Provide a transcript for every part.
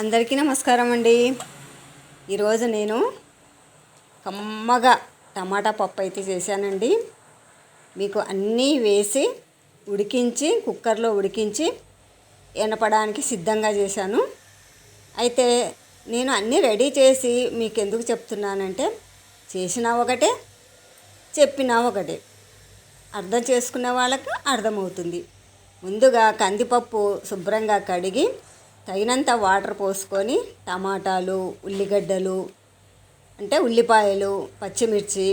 అందరికీ నమస్కారం అండి. ఈరోజు నేను కమ్మగా టమాటా పప్పు అయితే చేశానండి. మీకు అన్నీ వేసి ఉడికించి కుక్కర్లో ఉడికించి ఎనపడానికి సిద్ధంగా చేశాను. అయితే నేను అన్నీ రెడీ చేసి మీకు ఎందుకు చెప్తున్నానంటే చేసినా ఒకటే చెప్పినా ఒకటే. అర్థం చేసుకునే వాళ్ళకి అర్థమవుతుంది. ముందుగా కందిపప్పు శుభ్రంగా కడిగి తగినంత వాటర్ పోసుకొని టమాటాలు ఉల్లిగడ్డలు అంటే ఉల్లిపాయలు పచ్చిమిర్చి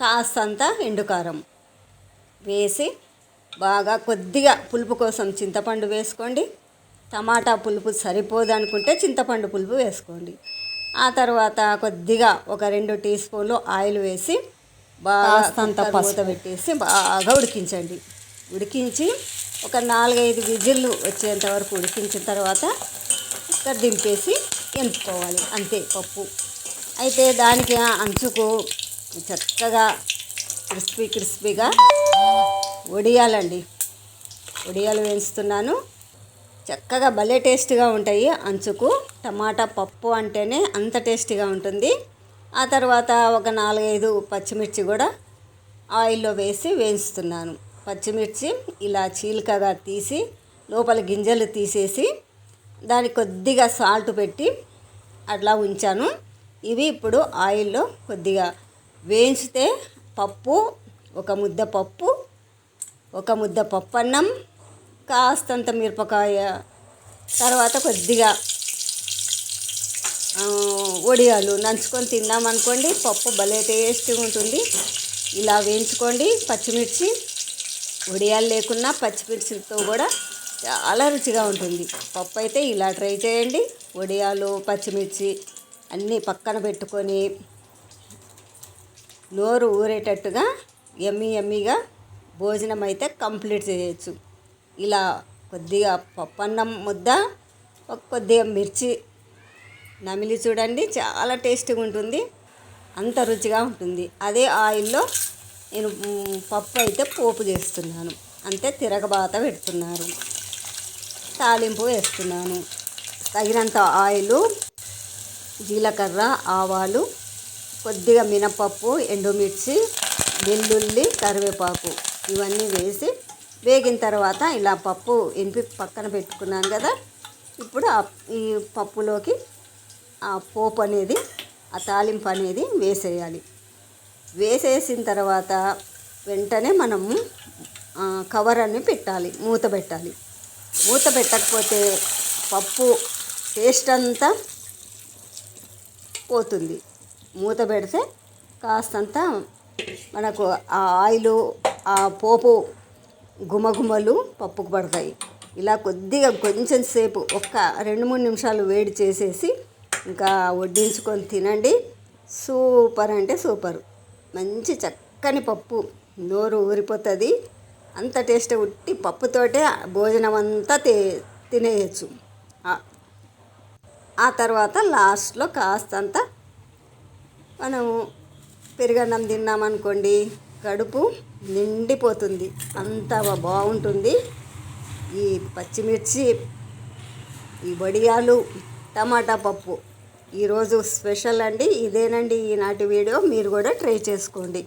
కాస్తంత ఎండుకారం వేసి బాగా కొద్దిగా పులుపు కోసం చింతపండు వేసుకోండి. టమాటా పులుపు సరిపోదు అనుకుంటే చింతపండు పులుపు వేసుకోండి. ఆ తర్వాత కొద్దిగా ఒక రెండు టీ స్పూన్లు ఆయిల్ వేసి బాగా మూత పెట్టేసి బాగా ఉడికించండి. ఉడికించి ఒక నాలుగైదు విజిల్లు వచ్చేంత వరకు ఉడికించిన తర్వాత ఇక్కడ దింపేసి ఎనుపుకోవాలి అంతే పప్పు. అయితే దానికి ఆ అంచుకు చక్కగా క్రిస్పీ క్రిస్పీగా వడియాలండి వడియాలు వేయిస్తున్నాను చక్కగా భలే టేస్ట్గా ఉంటాయి అంచుకు. టమాటా పప్పు అంటేనే అంత టేస్టీగా ఉంటుంది. ఆ తర్వాత ఒక నాలుగైదు పచ్చిమిర్చి కూడా ఆయిల్లో వేసి వేయిస్తున్నాను పచ్చిమిర్చి ఇలా చీలికగా తీసి లోపల గింజలు తీసేసి దానికి కొద్దిగా సాల్ట్ పెట్టి అట్లా ఉంచాను. ఇవి ఇప్పుడు ఆయిల్లో కొద్దిగా వేయించితే పప్పు ఒక ముద్ద పప్పు ఒక ముద్ద పప్పు అన్నం కాస్తంత మిరపకాయ తర్వాత కొద్దిగా ఒడియాలు వడియాలు నంచుకొని తిన్నామనుకోండి పప్పు భలే టేస్టీగా ఉంటుంది. ఇలా వేయించుకోండి పచ్చిమిర్చి వడియాలు లేకున్నా పచ్చిమిర్చితో కూడా చాలా రుచిగా ఉంటుంది. పప్పు అయితే ఇలా ట్రై చేయండి. వడియాలు పచ్చిమిర్చి అన్నీ పక్కన పెట్టుకొని నోరు ఊరేటట్టుగా ఎమ్మి ఎమ్మిగా భోజనం అయితే కంప్లీట్ చేయొచ్చు. ఇలా కొద్దిగా పప్పన్నం ముద్ద ఒక కొద్దిగా మిర్చి నమిలి చూడండి. చాలా టేస్టీగా ఉంటుంది. అంత రుచిగా ఉంటుంది. అదే ఆయిల్లో నేను పప్పు అయితే పోపు చేస్తున్నాను. అంతే తిరగబాత పెడుతున్నారు. తాలింపు వేస్తున్నాను. తగినంత ఆయిలు జీలకర్ర ఆవాలు కొద్దిగా మినపప్పు ఎండుమిర్చి వెల్లుల్లి కరివేపాకు ఇవన్నీ వేసి వేగిన తర్వాత ఇలా పప్పు ఎనిపి పక్కన పెట్టుకున్నాను కదా. ఇప్పుడు ఆ ఈ పప్పులోకి ఆ పోపు అనేది ఆ తాలింపు అనేది వేసేయాలి. వేసేసిన తర్వాత వెంటనే మనం కవర్ అని పెట్టాలి మూత పెట్టాలి. మూత పెట్టకపోతే పప్పు టేస్ట్ అంతా పోతుంది. మూత పెడితే కాస్తంత మనకు ఆ ఆయిలు ఆ పోపు గుమగుమలు పప్పుకు పడతాయి. ఇలా కొద్దిగా కొంచెం సేపు ఒక్క రెండు మూడు నిమిషాలు వేడి చేసేసి ఇంకా వడ్డించుకొని తినండి. సూపర్ అంటే సూపర్. మంచి చక్కని పప్పు. నోరు ఊరిపోతుంది. అంత టేస్ట్ ఉట్టి పప్పుతోటే భోజనం అంతా తే తినేయచ్చు. ఆ- తర్వాత లాస్ట్లో కాస్తంత మనము పెరుగన్నం తిన్నామనుకోండి కడుపు నిండిపోతుంది. అంత బాగుంటుంది. ఈ పచ్చిమిర్చి ఈ వడియాలు టమాటా పప్పు ఈరోజు స్పెషల్ అండి. ఇదేనండి ఈనాటి వీడియో. మీరు కూడా ట్రై చేసుకోండి.